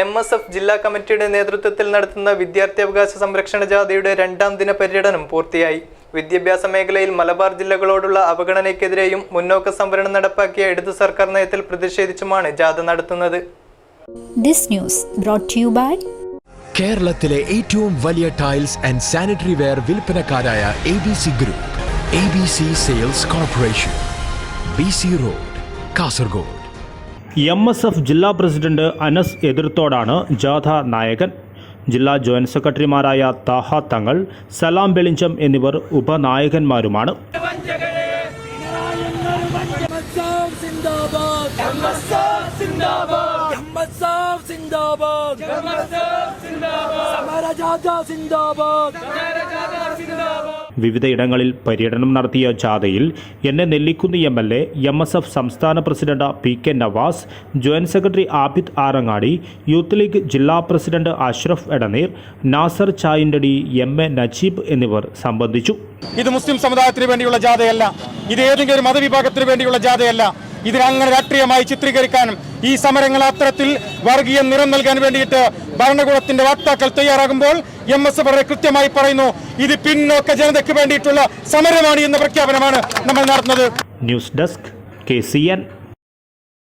M S F ജില്ലാ കമ്മിറ്റിയുടെ നേതൃത്വത്തിൽ നടത്തുന്ന വിദ്യാർത്ഥിയവകാശ സംരക്ഷണ ജാഥയുടെ രണ്ടാം ദിന പര്യടനം പൂർത്തിയായി. വിദ്യാഭ്യാസ മേഖലയിൽ മലബാർ ജില്ലകളോടുള്ള അവഗണനയ്ക്കെതിരെയും മുന്നോക്ക സംവരണം നടപ്പാക്കിയ ഇടതു സർക്കാർ നയത്തിൽ പ്രതിഷേധിച്ചുമാണ് ജാഥ നടത്തുന്നത്. This news brought to you by കേരളത്തിലെ ഏറ്റവും വലിയ tiles and sanitary ware വിൽപ്പനക്കാരായ A B C group A B C sales corporation B C road Kasaragod. M S F ജില്ലാ പ്രസിഡന്റ് അനസ് എതിർത്തോടാണ് ജാഥ നായകൻ ജില്ലാ ജോയിന്റ് സെക്രട്ടറിമാരായ താഹ തങ്ങൾ സലാം ബെളിഞ്ചം എന്നിവർ ഉപനായകന്മാരുമാണ് Zindabad! വിവിധയിടങ്ങളിൽ പര്യടനം നടത്തിയ ജാഥയിൽ എന്നെ Nellikunnu M L A M S F സംസ്ഥാന president P K Navas joint secretary Abid Arangadi youth league ജില്ലാ president Ashraf Edaneer Nasar Chayinadi M A Najeeb എന്നിവർ സംബന്ധിച്ചു. ഇത് മുസ്ലിം സമുദായത്തിന് വേണ്ടിയുള്ള ജാഥയല്ല. ഇത് ഏതെങ്കിലും മതവിഭാഗത്തിന് വേണ്ടിയുള്ള ജാഥയല്ല. ഇതിനെ അങ്ങനെ രാഷ്ട്രീയമായി ചിത്രീകരിക്കാനും ഈ സമരങ്ങൾ അത്തരത്തിൽ വർഗീയ നിറം നൽകാൻ വേണ്ടിയിട്ട് ഭരണകൂടത്തിന്റെ വാർത്താക്കൾ തയ്യാറാകുമ്പോൾ എം എസ് വളരെ കൃത്യമായി പറയുന്നു ഇത് പിന്നോക്ക ജനതയ്ക്ക് വേണ്ടിയിട്ടുള്ള സമരമാണ് എന്ന പ്രഖ്യാപനമാണ് നമ്മൾ നടത്തുന്നത്. News desk K